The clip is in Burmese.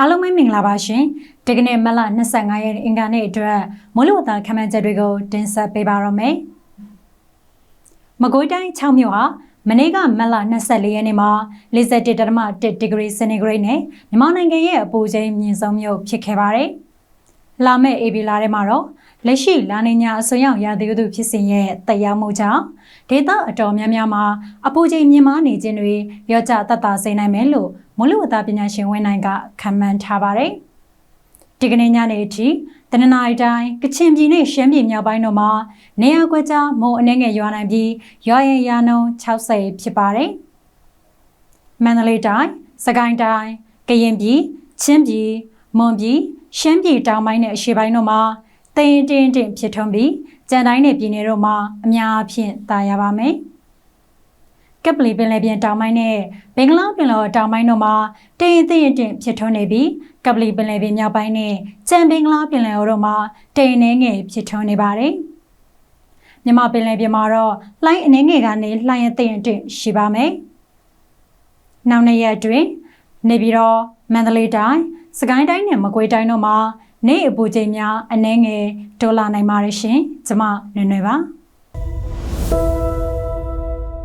အားလုံးပဲမင်္ဂလာပါရှင်ဒီကနေ့မလ25ရက်နေ့အင်္ဂါနေ့အတွက်မိုးလေဝသခန့်မှန်းချက်တွေကိုတင်ဆက်ပေးပါရမယ်မကွေးတိုင်း6မြို့ဟာမနေ့ကမလ24ရက်နေ့မှာ47.1ဒီဂရီစင်တီဂရိတ်နဲ့မြန်မာနိုင်ငံရဲ့အပူချိန်မြင့်ဆုံးမြို့ဖြစ်ခဲ့ပါတယ် လာမယ့်အေဘီလာထဲမှာတော့လက်ရှိလာနေညာအစွန်ရောက်ရာသီဥတုဖြစ်စဉ်ရဲ့တက်ရောက်မှုကြောင့်ဒေသအတော်များများမှာအပူချိန်မြင့်မားနေခြင်းတွေရောကြတတ်တာစေနိုင်မယ်လို့မိုးလေဝသပညာရှင်ဝင်းနိုင်ကခန့်မှန်းထားပါတယ်။ဒီကနေ့ညနေအထိတနင်္လာရီတိုင်းကချင်ပြည်နယ်ရှမ်းပြည်မြောက်ပိုင်းတို့မှာနေရာကွက်ကြားမုံအနေငယ်ရွာနိုင်ပြီးရွာရင်ရာနှုန်း60ဖြစ်ပါတယ်။မန္တလေးတိုင်းစကိုင်းတိုင်းကရင်ပြည်ချင်းပြည်မွန်ပြည် ရှမ်းပြည်တောင်ပိုင်းနဲ့အရှေ့ပိုင်းတို့မှာတိမ်တင်းတင်းဖြစ်ထွန်းပြီးကြံတိုင်းနယ်ပြည်နယ်တို့မှာအများအပြားတာယာပါမယ်။ကပ်ပလီပင်လယ်ပြင်တောင်ပိုင်းနဲ့ဘင်္ဂလားပင်လယ်တောင်ပိုင်းတို့မှာတိမ်တင်းတင်းဖြစ်ထွန်းနေပြီးကပ်ပလီပင်လယ်ပြင်မြောက်ပိုင်းနဲ့ကြံဘင်္ဂလားပင်လယ်အော်တို့မှာတိမ်နှဲငယ်ဖြစ်ထွန်းနေပါတယ်။မြမပင်လယ်ပြင်မှာတော့လှိုင်းအနေငယ်ကနေလှိုင်းရသိရင်တင်ရှိပါမယ်။နောက်နေ့ရက်အတွင်းနေပြီးတော့မန္တလေးတိုင်း စကိုင်းတိုင်းနဲ့မကွေးတိုင်းတို့မှာနေ့အပူချိန်များအနှဲငယ်ဒေါ်လာနိုင်ပါရရှင်ကျမနွယ်နွယ်ပါ